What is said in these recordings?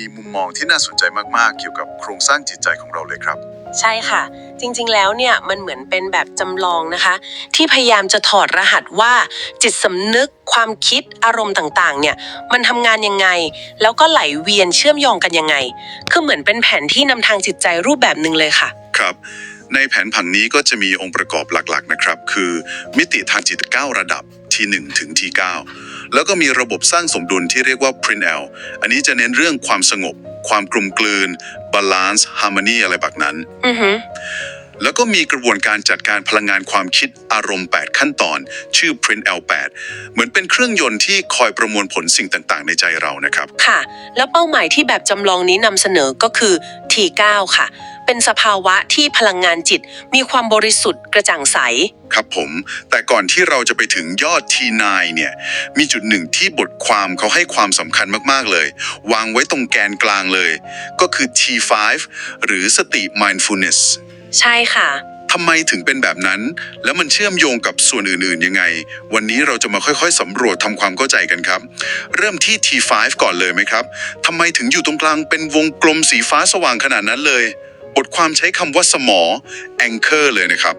มีมุมมองที่น่าสนใจมากๆ เกี่ยวกับโครงสร้างจิตใจของเราเลยครับ ใช่ค่ะ จริงๆแล้วเนี่ยมันเหมือนเป็นแบบจำลองนะคะ ที่พยายามจะถอดรหัสว่าจิตสำนึกความคิดอารมณ์ต่างๆ เนี่ยมันทำงานยังไง แล้วก็ไหลเวียนเชื่อมโยงกันยังไง คือเหมือนเป็นแผนที่นำทางจิตใจรูปแบบหนึ่งเลยค่ะ ครับ ในแผนผังนี้ก็จะมีองค์ประกอบหลักๆนะครับ คือมิติทางจิต 9 ระดับที่ 1 ถึงที่ 9 แล้วก็มีระบบสร้างสมดุลที่เรียกว่า Print L อันนี้จะเน้นเรื่องความสงบ ความกลมกลืน Balance Harmony อะไรแบบนั้นอือหือแล้วก็มีกระบวนการจัดการพลังงานความคิดอารมณ์ 8 ขั้นตอน ชื่อ Print L8 เหมือนเป็นเครื่องยนต์ที่คอยประมวลผลสิ่งต่างๆ ในใจเรานะครับ ค่ะ แล้วเป้าหมายที่แบบจำลองนี้นำเสนอก็คือ T9 ค่ะ เป็นสภาวะที่พลังงานจิต มีความบริสุทธิ์กระจ่างใส ครับผม แต่ก่อนที่เราจะไปถึงยอด T9 เนี่ย มีจุดหนึ่งที่บทความเขาให้ความสำคัญมาก ๆ เลย วางไว้ตรงแกนกลางเลย ก็คือ T5 หรือสติ mindfulness ใช่ค่ะ ทำไมถึงเป็นแบบนั้น แล้วมันเชื่อมโยงกับส่วนอื่น ๆ ยังไง วันนี้เราจะมาค่อยๆสำรวจทำความเข้าใจกันครับ เริ่มที่ T5 ก่อนเลยไหมครับทำไมถึงอยู่ตรงกลางเป็นวงกลมสีฟ้าสว่างขนาดนั้นเลย บทความใช้คำว่าสมอ anchor เลยนะครับ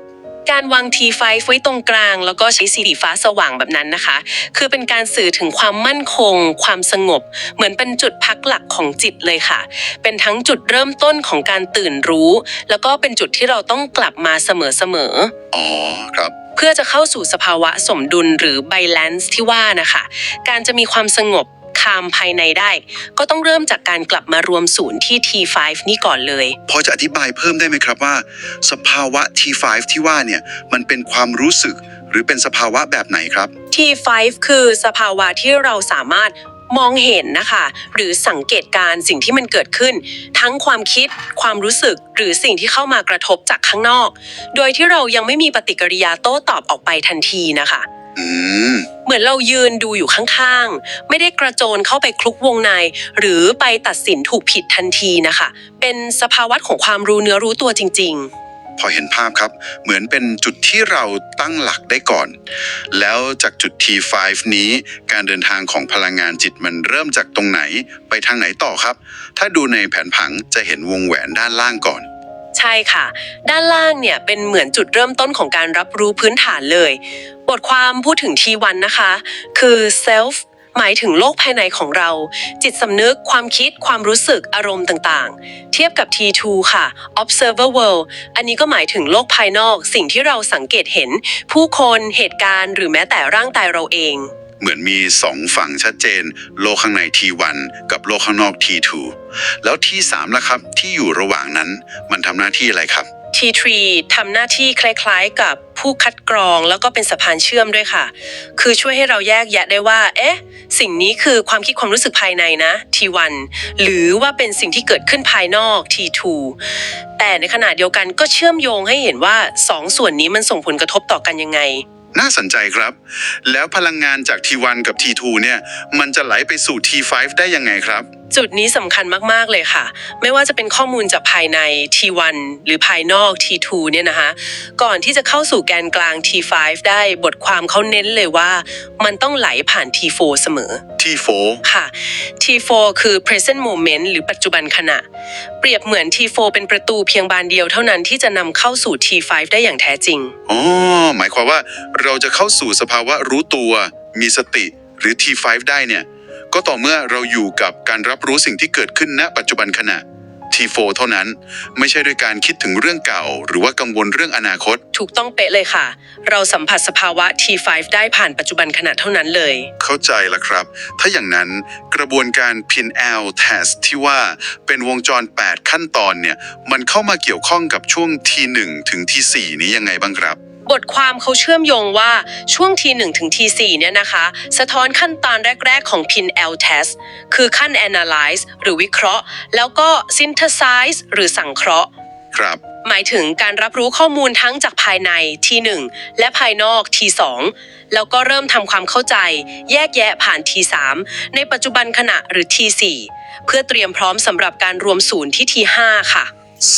การวาง T5 ไว้ตรงกลาง แล้วก็ใช้สีฟ้าสว่างแบบนั้นนะคะ คือเป็นการสื่อถึงความมั่นคง ความสงบ เหมือนเป็นจุดพักหลักของจิตเลยค่ะ เป็นทั้งจุดเริ่มต้นของการตื่นรู้ แล้วก็เป็นจุดที่เราต้องกลับมาเสมอๆ อ๋อครับ เพื่อจะเข้าสู่สภาวะสมดุลหรือ balance ที่ว่านะคะ การจะมีความสงบ คามภายในได้ ก็ต้องเริ่มจากการกลับมารวมศูนย์ที่ T5 นี่ก่อนเลย พอจะอธิบายเพิ่มได้ไหมครับว่า สภาวะ T5 ที่ว่าเนี่ยมันเป็นความรู้สึกหรือเป็นสภาวะแบบไหนครับ T5 คือสภาวะที่เราสามารถมองเห็นนะคะ หรือสังเกตการณ์สิ่งที่มันเกิดขึ้น ทั้งความคิด ความรู้สึก หรือสิ่งที่เข้ามากระทบจากข้างนอก โดยที่เรายังไม่มีปฏิกิริยาโต้ตอบออกไปทันทีนะคะอืม เหมือนเรายืนดูอยู่ข้างๆ ไม่ได้กระโจนเข้าไปคลุกวงใน หรือไปตัดสินถูกผิดทันทีนะคะ เป็นสภาวะของความรู้เนื้อรู้ตัวจริงพอเห็นภาพครับ เหมือนเป็นจุดที่เราตั้งหลักได้ก่อน แล้วจากจุด T5 นี้การเดินทางของพลังงานจิตมันเริ่มจากตรงไหนไปทางไหนต่อครับ ถ้าดูในแผนผังจะเห็นวงแหวนด้านล่างก่อนๆ ใช่ค่ะ ด้านล่างเนี่ยเป็นเหมือนจุดเริ่มต้นของการรับรู้พื้นฐานเลย บทความพูดถึง T1 นะคะ คือ self หมายถึงโลกภายในของเรา จิตสำนึก ความคิด ความรู้สึก อารมณ์ต่างๆ เทียบกับ T2 ค่ะ observer world อันนี้ก็หมายถึงโลกภายนอก สิ่งที่เราสังเกตเห็น ผู้คน เหตุการณ์ หรือแม้แต่ร่างกายเราเอง เหมือนมีสองฝั่งชัดเจน โลกข้างใน T1 กับโลกข้างนอก T2 แล้ว T3 ล่ะครับ ที่อยู่ระหว่างนั้นมันทำหน้าที่อะไรครับ T3 ทำหน้าที่คล้ายๆกับผู้คัดกรองแล้วก็เป็นสะพานเชื่อมด้วยค่ะ คือช่วยให้เราแยกแยะได้ว่า เอ๊ะ สิ่งนี้คือความคิดความรู้สึกภายในนะ T1 หรือว่าเป็นสิ่งที่เกิดขึ้นภายนอก T2 แต่ในขณะเดียวกันก็เชื่อมโยงให้เห็นว่าสองส่วนนี้มันส่งผลกระทบต่อกันยังไง น่าสนใจครับ แล้วพลังงานจาก T1 กับ T2 เนี่ย มันจะไหลไปสู่ T5 ได้ยังไงครับ จุดนี้สำคัญมาก ๆ เลยค่ะ ไม่ว่าจะเป็นข้อมูลจากภายใน T1 หรือภายนอก T2 เนี่ยนะคะ ก่อนที่จะเข้าสู่แกนกลาง T5 ได้บทความเขาเน้นเลยว่า มันต้องไหลผ่าน T4 เสมอ T4 ค่ะ T4 คือ present moment หรือปัจจุบันขณะ เปรียบเหมือน T4 เป็นประตูเพียงบานเดียวเท่านั้นที่จะนำเข้าสู่ T5 ได้อย่างแท้จริง อ๋อหมายความว่าเราจะเข้าสู่สภาวะรู้ตัว มีสติหรือ T5 ได้เนี่ยก็ต่อเมื่อเราอยู่กับการรับรู้สิ่งที่เกิดขึ้นณ ปัจจุบันขณะ T4 เท่านั้น ไม่ใช่ด้วยการคิดถึงเรื่องเก่า หรือว่ากังวลเรื่องอนาคต ถูกต้องเป๊ะเลยค่ะ เราสัมผัสสภาวะ T5 ได้ผ่านปัจจุบันขณะเท่านั้นเลย เข้าใจแล้วครับ ถ้าอย่างนั้นกระบวนการ Pin L Test ที่ว่าเป็นวงจร 8 ขั้นตอนเนี่ยมันเข้ามาเกี่ยวข้องกับช่วง T1 ถึง T4 นี้ยังไงบ้างครับ บทความเขาเชื่อมโยงว่าช่วง T1 ถึง T4 เนี่ยนะคะ สะท้อนขั้นตอนแรก ๆ ของ Pin L Test คือขั้น Analyze หรือวิเคราะห์ แล้วก็ Synthesize หรือสังเคราะห์ ครับ หมายถึงการรับรู้ข้อมูลทั้งจากภายใน T1 และภายนอก T2 แล้วก็เริ่มทำความเข้าใจ แยกแยะผ่าน T3 ในปัจจุบันขณะหรือ T4 เพื่อเตรียมพร้อมสำหรับการรวมศูนย์ที่ T5 ค่ะ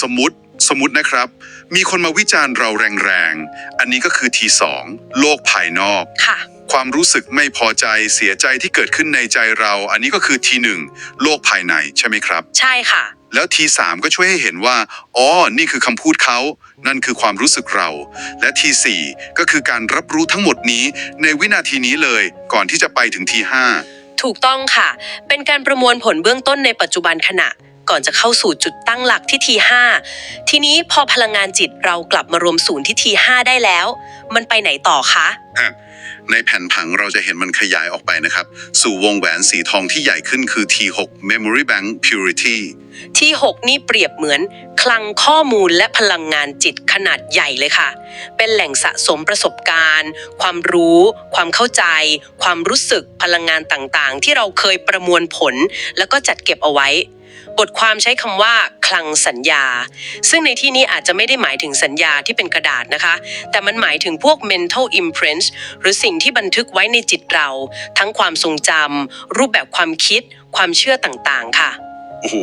สมมติ สมมตินะครับ มีคนมาวิจารณ์เราแรงๆ อันนี้ก็คือ T2 โลกภายนอก ค่ะ ความรู้สึกไม่พอใจเสียใจที่เกิดขึ้นในใจเรา อันนี้ก็คือทีหนึ่งโลกภายในใช่ไหมครับ ใช่ค่ะ แล้วทีสามก็ช่วยให้เห็นว่า อ๋อ นี่คือคำพูดเขา นั่นคือความรู้สึกเรา และทีสี่ก็คือการรับรู้ทั้งหมดนี้ในวินาทีนี้เลย ก่อนที่จะไปถึงทีห้า ถูกต้องค่ะ เป็นการประมวลผลเบื้องต้นในปัจจุบันขณะ ก่อนจะเข้าสู่จุดตั้งหลักที่ที5ทีนี้พอพลังงานจิตเรากลับมารวมศูนย์ที่ที5ได้แล้ว มันไปไหนต่อคะในแผ่นผังเราจะเห็นมันขยายออกไปนะครับ สู่วงแหวนสีทองที่ใหญ่ขึ้นคือ T6 Memory Bank Purity ที่ 6 นี่เปรียบเหมือน คลังข้อมูลและพลังงานจิตขนาดใหญ่เลยค่ะ เป็นแหล่งสะสมประสบการณ์ ความรู้ ความเข้าใจ ความรู้สึกพลังงานต่างๆ ที่เราเคยประมวลผล แล้วก็จัดเก็บเอาไว้ บทความใช้คำว่า คลังสัญญา ซึ่งในที่นี้อาจจะไม่ได้หมายถึงสัญญาที่เป็นกระดาษนะคะ แต่มันหมายถึงพวก mental imprints หรือสิ่งที่บันทึกไว้ในจิตเรา ทั้งความทรงจำรูปแบบความคิด ความเชื่อต่างๆ ค่ะ โอ้โห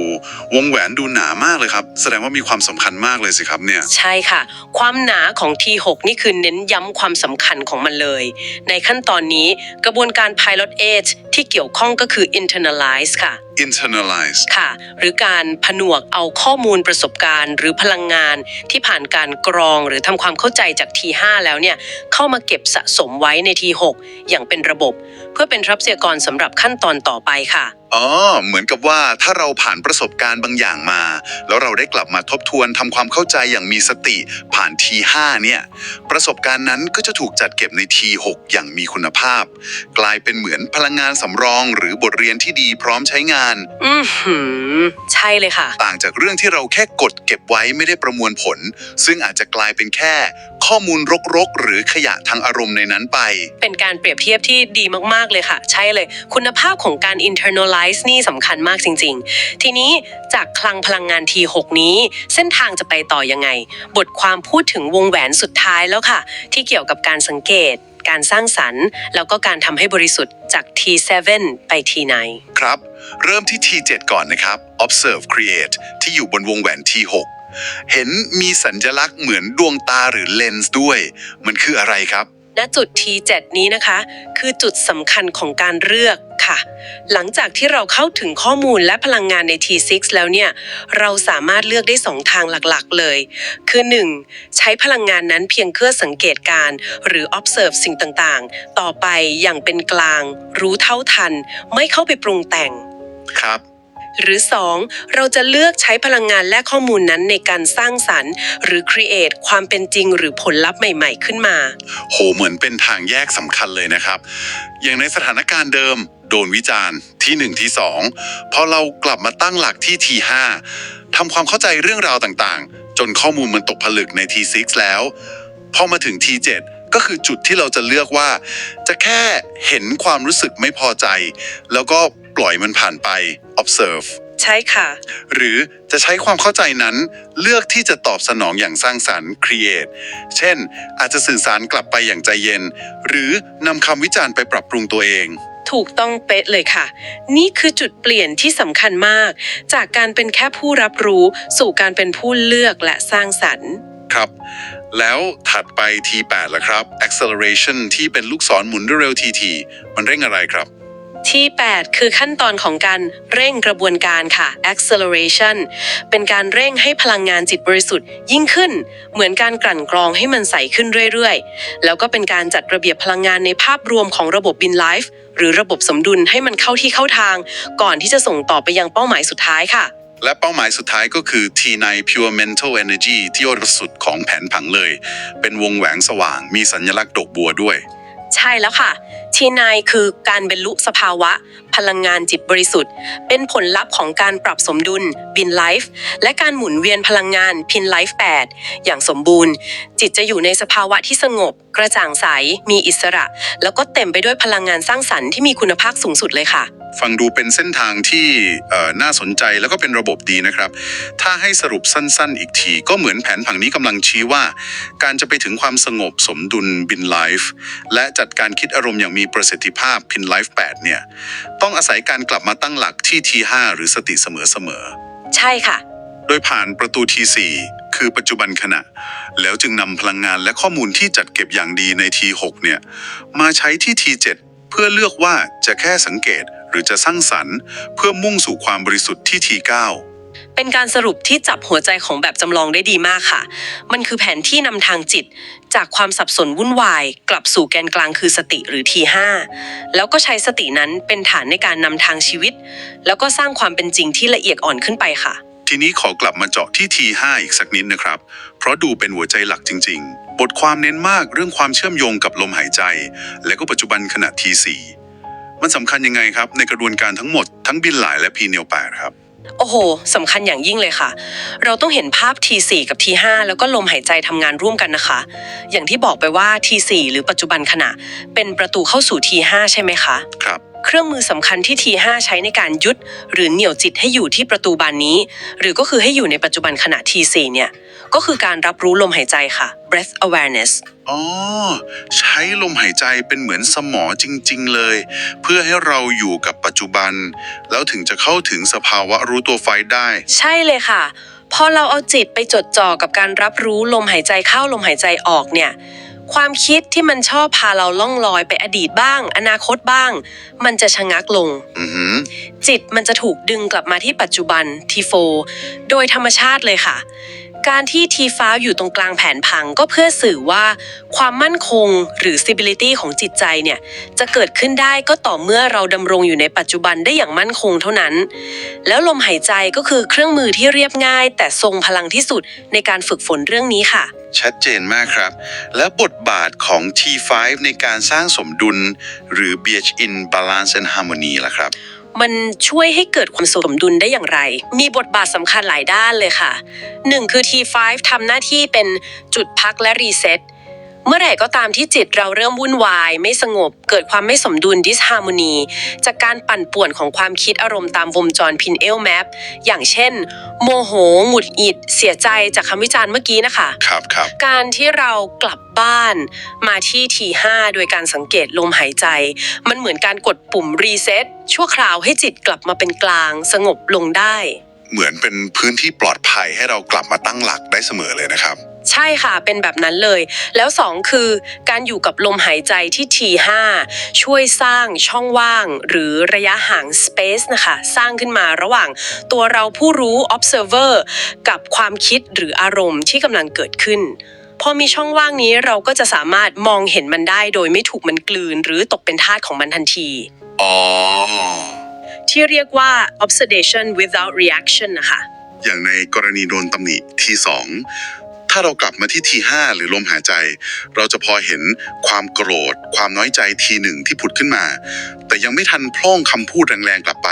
วงแหวนดูหนามากเลยครับ แสดงว่ามีความสำคัญมากเลยสิครับเนี่ย ใช่ค่ะ ความหนาของ T6 นี่คือเน้นย้ำความสำคัญของมันเลย ในขั้นตอนนี้กระบวนการ Pilot Age ที่เกี่ยวข้องก็คือ internalize ค่ะ internalize ค่ะ หรือการผนวกเอาข้อมูลประสบการณ์ หรือพลังงานที่ผ่านการกรองหรือทำความเข้าใจจาก T5 แล้วเนี่ย เข้ามาเก็บสะสมไว้ใน T6 อย่างเป็นระบบ เพื่อเป็นทรัพยากรสำหรับขั้นตอนต่อไปค่ะ อ๋อเหมือนกับว่าถ้าเราผ่านประสบการณ์บางอย่างมา แล้วเราได้กลับมาทบทวนทำความเข้าใจอย่างมีสติผ่าน T5 เนี่ยประสบการณ์นั้นก็จะถูกจัดเก็บใน T6 อย่างมีคุณภาพ กลายเป็นเหมือนพลังงานสำรอง หรือบทเรียนที่ดีพร้อมใช้งาน อือหือ ใช่เลยค่ะ ต่างจากเรื่องที่เราแค่กดเก็บไว้ไม่ได้ประมวลผล ซึ่งอาจจะกลายเป็นแค่ ข้อมูลรกๆ หรือขยะทางอารมณ์ในนั้นไป เป็นการเปรียบเทียบที่ดีมากๆเลยค่ะ ใช่เลย คุณภาพของการ internalize นี่สำคัญมากจริง ๆ ทีนี้จากคลังพลังงาน T6 นี้ เส้นทางจะไปต่อยังไง บทความพูดถึงวงแหวนสุดท้ายแล้วค่ะ ที่เกี่ยวกับการสังเกต การสร้างสรรค์ แล้วก็การทำให้บริสุทธิ์จาก T7 ไป T9 ครับ เริ่มที่ T7 ก่อนนะครับ observe create ที่อยู่บนวงแหวน T6 เห็นมีสัญลักษณ์เหมือนดวงตาหรือเลนส์ด้วย มันคืออะไรครับ ณจุด T7 นี้นะคะ คือจุดสำคัญของการเลือกค่ะ หลังจากที่เราเข้าถึงข้อมูลและพลังงานใน T6 แล้วเนี่ย เราสามารถเลือกได้สองทางหลักๆเลย คือ 1. ใช้พลังงานนั้นเพียงเพื่อสังเกตการ หรือ observe สิ่งต่างๆ ต่อไปอย่างเป็นกลาง รู้เท่าทัน ไม่เข้าไปปรุงแต่งครับ หรือ 2. เราจะเลือกใช้พลังงานและข้อมูลนั้นในการสร้างสรรค์ หรือ create ความเป็นจริงหรือผลลัพธ์ใหม่ๆ ขึ้นมา โหเหมือนเป็นทางแยกสำคัญเลยนะครับ อย่างในสถานการณ์เดิม โดนวิจารณ์ที่ 1 ที่ 2 พอเรากลับมาตั้งหลักที่ T5 ทำความเข้าใจเรื่องราวต่างๆ จนข้อมูลมันตกผลึกใน T6 แล้ว พอมาถึง T7 ก็คือจุดที่เราจะเลือกว่า จะแค่เห็นความรู้สึกไม่พอใจ แล้วก็ปล่อยมันผ่านไป observe ใช่ค่ะ หรือจะใช้ความเข้าใจนั้น เลือกที่จะตอบสนองอย่างสร้างสรรค์ create เช่น อาจจะสื่อสารกลับไปอย่างใจเย็น หรือนำคำวิจารณ์ไปปรับปรุงตัวเอง ถูกต้องเป๊ะเลยค่ะ นี่คือจุดเปลี่ยนที่สำคัญมาก จากการเป็นแค่ผู้รับรู้สู่การเป็นผู้เลือกและสร้างสรรค์ ครับ แล้วถัดไป T8 ละครับ acceleration ที่เป็นลูกศรหมุนด้วยเร็ว TT มันเร่งอะไรครับ ที่ 8 คือขั้นตอนของการเร่งกระบวนการค่ะ acceleration เป็นการเร่งให้พลังงานจิตบริสุทธิ์ยิ่งขึ้น เหมือนการกลั่นกรองให้มันใสขึ้นเรื่อยๆ แล้วก็เป็นการจัดระเบียบพลังงานในภาพรวมของระบบบินไลฟ์หรือระบบสมดุลให้มันเข้าที่เข้าทาง ก่อนที่จะส่งต่อไปยังเป้าหมายสุดท้ายค่ะ และเป้าหมายสุดท้ายก็คือ T9 pure mental energy ที่ยอดสุดของแผนผังเลย เป็นวงแหวนสว่างมีสัญลักษณ์ดอกบัวด้วย ใช่แล้วค่ะ ทีนายคือการบรรลุสภาวะ ลังงานจิตบริสุทธิ์ เป็นผลลัพธ์ของการปรับสมดุลบินไลฟ์และการหมุนเวียนพลังงานพินไลฟ์8อย่างสมบูรณ์ จิตจะอยู่ในสภาวะที่สงบ กระจ่างใส มีอิสระ แล้วก็เต็มไปด้วยพลังงานสร้างสรรค์ที่มีคุณภาพสูงสุดเลยค่ะ ฟังดูเป็นเส้นทางที่น่าสนใจแล้วก็เป็นระบบดีนะครับ ถ้าให้สรุปสั้นๆ อีกที ก็เหมือนแผนผังนี้กำลังชี้ว่า การจะไปถึงความสงบสมดุลบินไลฟ์และจัดการคิดอารมณ์อย่างมีประสิทธิภาพพินไลฟ์8เนี่ยต้องอาศัยการกลับมาตั้งหลักที่ T5 หรือสติเสมอๆ ใช่ค่ะ โดยผ่านประตู T4 คืคือปัจจุบันขณะ แล้วจึงนำพลังงานและข้อมูลที่จัดเก็บอย่างดีใน T6 เนี่ยมาใช้ที่ T7 เพื่อเลือกว่าจะแค่สังเกตหรือจะสร้างสรรค์ เพื่อมุ่งสู่ความบริสุทธิ์ที่ T9 เป็นการสรุปที่จับหัวใจของแบบจำลองได้ดีมากค่ะ มันคือแผนที่นำทางจิต จากความสับสนวุ่นวาย กลับสู่แกนกลางคือสติหรือ T5 แล้วก็ใช้สตินั้นเป็นฐานในการนำทางชีวิต แล้วก็สร้างความเป็นจริงที่ละเอียดอ่อนขึ้นไปค่ะ ทีนี้ขอกลับมาเจาะที่ T5 อีกสักนิดนะครับ เพราะดูเป็นหัวใจหลักจริง ๆ บทความเน้นมากเรื่องความเชื่อมโยงกับลมหายใจ และก็ปัจจุบันขณะ T4 มันสำคัญยังไงครับ ในกระบวนการทั้งหมดทั้งบินหลายและพีเนียลแปดครับ โอ้โหสำคัญอย่างยิ่งเลยค่ะ เราต้องเห็นภาพ T4 กับ T5 แล้วก็ลมหายใจทำงานร่วมกันนะคะ อย่างที่บอกไปว่า T4 หรือปัจจุบันขณะ เป็นประตูเข้าสู่ T5 ใช่ไหมคะ ครับ เครื่องมือสำคัญที่ T5 ใช้ในการยุดหรือเหนี่ยวจิตให้อยู่ที่ประตูบานนี้ หรือก็คือให้อยู่ในปัจจุบันขณะ T4 เนี่ย ก็คือการรับรู้ลมหายใจค่ะ breath awareness อ๋อ ใช้ลมหายใจเป็นเหมือนสมอจริง ๆ เลย เพื่อให้เราอยู่กับปัจจุบัน แล้วถึงจะเข้าถึงสภาวะรู้ตัวไฟได้ ใช่เลยค่ะ พอเราเอาจิตไปจดจ่อกับการรับรู้ลมหายใจเข้าลมหายใจออกเนี่ย ความคิดที่มันชอบพาเราล่องลอยไปอดีตบ้าง อนาคตบ้าง มันจะชะงักลง อือหือ จิตมันจะถูกดึงกลับมาที่ปัจจุบัน T4 โดยธรรมชาติเลยค่ะ การที่ T5 อยู่ตรงกลางแผนผังก็เพื่อสื่อว่า ความมั่นคงหรือ stability ของจิตใจเนี่ย จะเกิดขึ้นได้ก็ต่อเมื่อเราดำรงอยู่ในปัจจุบันได้อย่างมั่นคงเท่านั้น แล้วลมหายใจก็คือเครื่องมือที่เรียบง่าย แต่ทรงพลังที่สุดในการฝึกฝนเรื่องนี้ค่ะ ชัดเจนมากครับ และบทบาทของ T5 ในการสร้างสมดุล หรือ BH in Balance and Harmony ล่ะครับ มันช่วยให้เกิดความสมดุลได้อย่างไร มีบทบาทสำคัญหลายด้านเลยค่ะหนึ่งคือ T5 ทำหน้าที่เป็นจุดพักและรีเซ็ต เมื่อไหร่ก็ตามที่จิตเราเริ่มวุ่นวาย ไม่สงบ เกิดความไม่สมดุล disharmony จากการปั่นป่วนของความคิดอารมณ์ตามวงจรพินเอลแมปอย่างเช่น โมโห หงุดหงิด เสียใจจากคำวิจารณ์เมื่อกี้นะคะ ครับครับ การที่เรากลับบ้านมาที่ T5 โดยการสังเกตลมหายใจ มันเหมือนการกดปุ่มรีเซ็ตชั่วคราวให้จิตกลับมาเป็นกลาง สงบลงได้ เหมือนเป็นพื้นที่ปลอดภัยให้เรากลับมาตั้งหลักได้เสมอเลยนะครับ ใช่ค่ะเป็นแบบนั้นเลย แล้วสองคือการอยู่กับลมหายใจที่ T5 ช่วยสร้างช่องว่าง หรือระยะห่าง space นะคะ สร้างขึ้นมาระหว่างตัวเราผู้รู้ observer กับความคิดหรืออารมณ์ที่กำลังเกิดขึ้นพอมีช่องว่างนี้เราก็จะสามารถมองเห็นมันได้โดยไม่ถูกมันกลืน หรือตกเป็นทาสของมันทันที อ๋อ ที่เรียกว่า observation without reaction นะคะ อย่างในกรณีโดนตำหนิทีสองถ้าเรากลับมาที่ทีห้าหรือลมหายใจ เราจะพอเห็นความโกรธ ความน้อยใจทีหนึ่งที่ผุดขึ้นมา แต่ยังไม่ทันพร่องคำพูดแรงๆกลับไป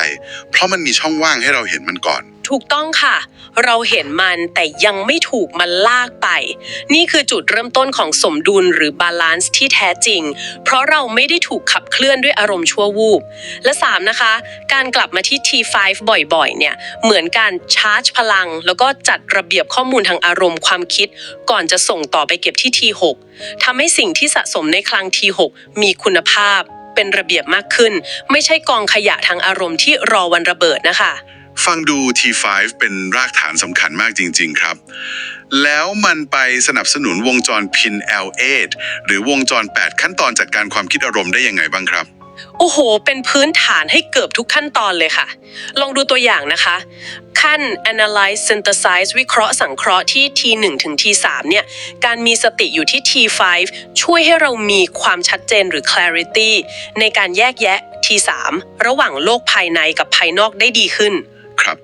เพราะมันมีช่องว่างให้เราเห็นมันก่อน ถูกต้องค่ะ เราเห็นมันแต่ยังไม่ถูกมันลากไป นี่คือจุดเริ่มต้นของสมดุลหรือบาลานซ์ที่แท้จริง เพราะเราไม่ได้ถูกขับเคลื่อนด้วยอารมณ์ชั่ววูบ และ 3 นะคะ การกลับมาที่ T5 บ่อยๆ เนี่ย เหมือนการชาร์จพลัง แล้วก็จัดระเบียบข้อมูลทางอารมณ์ความคิด ก่อนจะส่งต่อไปเก็บที่ T6 ทำให้สิ่งที่สะสมในคลัง T6 มีคุณภาพเป็นระเบียบมากขึ้น ไม่ใช่กองขยะทางอารมณ์ที่รอวันระเบิดนะคะ ฟังดู T5 เป็นรากฐานสำคัญมากจริง ๆ ครับ แล้วมันไปสนับสนุนวงจร Pin L8 หรือวงจร 8 ขั้นตอนจัดการความคิดอารมณ์ได้ยังไงบ้างครับ โอ้โห เป็นพื้นฐานให้เกือบทุกขั้นตอนเลยค่ะ ลองดูตัวอย่างนะคะ ขั้น analyze synthesize วิเคราะห์สังเคราะห์ที่ T1 ถึง T3 เนี่ย การมีสติอยู่ที่ T5 ช่วยให้เรามีความชัดเจนหรือ clarity ในการแยกแยะ T3 ระหว่างโลกภายในกับภายนอกได้ดีขึ้น ครับ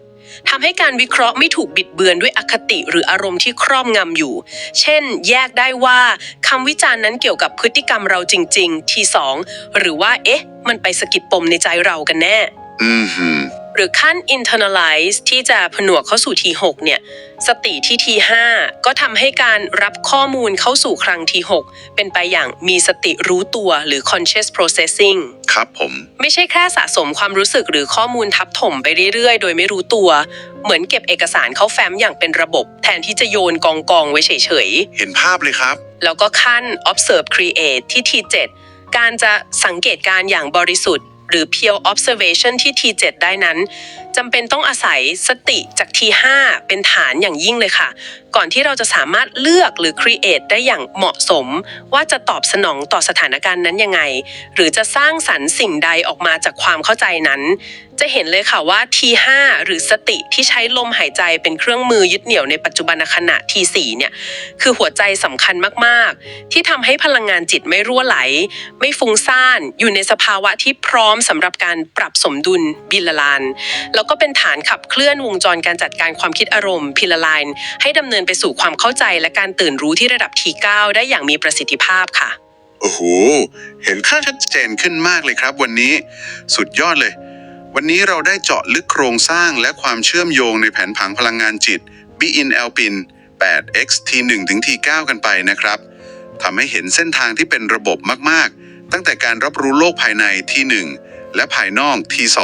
ทำให้การวิเคราะห์ไม่ถูกบิดเบือนด้วยอคติหรืออารมณ์ที่ครอบงำอยู่ เช่น แยกได้ว่าคำวิจารณ์นั้นเกี่ยวกับพฤติกรรมเราจริง ๆ ทีสองหรือว่า เอ๊ะ มันไปสะกิดปมในใจเรากันแน่ อืม หืมหรือขั้น internalize ที่จะผนวกเข้าสู่ T6 เนี่ย สติที่ T5 ก็ทำให้การรับข้อมูลเข้าสู่ครั้ง T6 เป็นไปอย่างมีสติรู้ตัวหรือ conscious processing ครับผม ไม่ใช่แค่สะสมความรู้สึกหรือข้อมูลทับถมไปเรื่อยๆ โดยไม่รู้ตัว เหมือนเก็บเอกสารเข้าแฟ้มอย่างเป็นระบบ แทนที่จะโยนกองกองๆไว้เฉยเห็นภาพเลยครับ ๆ แล้วก็ขั้น observe create ที่ T7 การจะสังเกตการณ์อย่างบริสุทธิ์ห รือ pure observation ที่ T7 ได้นั้นจำเป็นต้องอาศัยสติจาก T5 เป็นฐานอย่างยิ่งเลยค่ะ ก่อนที่เราจะสามารถเลือกหรือ create ได้อย่างเหมาะสม ว่าจะตอบสนองต่อสถานการณ์นั้นยังไง หรือจะสร้างสรรค์สิ่งใดออกมาจากความเข้าใจนั้นจะเห็นเลยค่ะว่า T5 หรือสติที่ใช้ลมหายใจเป็นเครื่องมือยึดเหนี่ยวในปัจจุบันขณะ T4 เนี่ยคือหัวใจสำคัญมากๆ ที่ทำให้พลังงานจิตไม่รั่วไหล ไม่ฟุ้งซ่าน อยู่ในสภาวะที่พร้อมสำหรับการปรับสมดุลบิลลาน แล้วก็เป็นฐานขับเคลื่อนวงจรการจัดการความคิดอารมณ์พิลลานให้ดำเนินไปสู่ความเข้าใจและการตื่นรู้ที่ระดับ T9 ได้อย่างมีประสิทธิภาพค่ะโอ้โห เห็นค่าชัดเจนขึ้นมากเลยครับวันนี้ สุดยอดเลย วันนี้เราได้เจาะลึกโครงสร้างและความเชื่อมโยงในแผนผังพลังงานจิต b i n l p i n 8x T1 ถึง T9 กันไปนะครับทำให้เห็นเส้นทางที่เป็นระบบมากๆ ตั้งแต่การรับรู้โลกภายใน T1 และภายนอก T2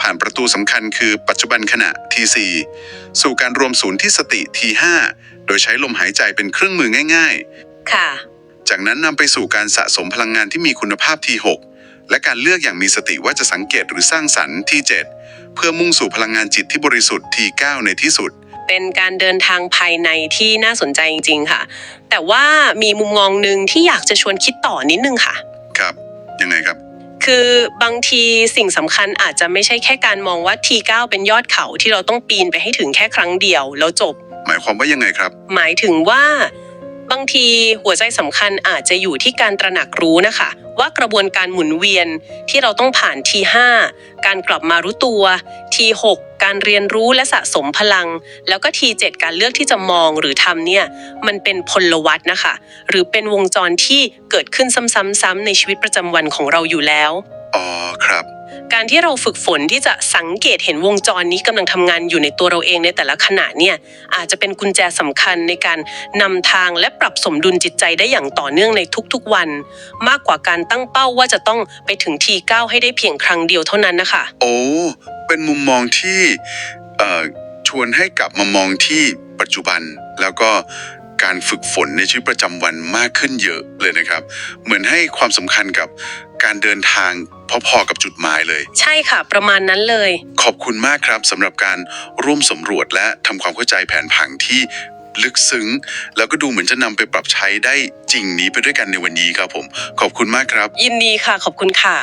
ผ่านประตูสำคัญคือปัจจุบันขณะ T4 สู่การรวมศูนย์ที่สติ T5 โดยใช้ลมหายใจเป็นเครื่องมือง่าย ๆ ค่ะ จากนั้นนำไปสู่การสะสมพลังงานที่มีคุณภาพที่ 6 และการเลือกอย่างมีสติว่าจะสังเกตหรือสร้างสรรค์ที่ 7 เพื่อมุ่งสู่พลังงานจิตที่บริสุทธิ์ที่ 9 ในที่สุด เป็นการเดินทางภายในที่น่าสนใจจริง ๆ ค่ะ แต่ว่ามีมุมมองหนึ่งที่อยากจะชวนคิดต่อนิดนึงค่ะ ครับ ยังไงครับ คือบางทีสิ่งสำคัญอาจจะไม่ใช่แค่การมองว่า T9 เป็นยอดเขาที่เราต้องปีนไปให้ถึงแค่ครั้งเดียวแล้วจบ หมายความว่ายังไงครับ หมายถึงว่า บางทีหัวใจสำคัญอาจจะอยู่ที่การตระหนักรู้นะคะ ว่ากระบวนการหมุนเวียนที่เราต้องผ่าน T5 การกลับมารู้ตัว T6 การเรียนรู้และสะสมพลัง แล้วก็ T7 การเลือกที่จะมองหรือทำเนี่ยมันเป็นพลวัตนะคะ หรือเป็นวงจรที่เกิดขึ้นซ้ำๆๆในชีวิตประจำวันของเราอยู่แล้วอ๋อครับ การที่เราฝึกฝนที่จะสังเกตเห็นวงจรนี้กำลังทำงานอยู่ในตัวเราเองในแต่ละขณะเนี่ยอาจจะเป็นกุญแจสำคัญในการนำทางและปรับสมดุลจิตใจได้อย่างต่อเนื่องในทุกๆวัน มากกว่าการตั้งเป้าว่าจะต้องไปถึงทีเก้าให้ได้เพียงครั้งเดียวเท่านั้นนะคะ โอ้เป็นมุมมองที่ชวนให้กลับมามองที่ปัจจุบันแล้วก็ การฝึกฝนในชีวิตประจำวันมากขึ้นเยอะเลยนะครับ เหมือนให้ความสำคัญกับการเดินทางพอๆกับจุดหมายเลย ใช่ค่ะ ประมาณนั้นเลย ขอบคุณมากครับสำหรับการร่วมสำรวจและทำความเข้าใจแผนผังที่ลึกซึ้ง แล้วก็ดูเหมือนจะนำไปปรับใช้ได้จริงนี้ไปด้วยกันในวันนี้ครับผม ขอบคุณมากครับ ยินดีค่ะ ขอบคุณค่ะ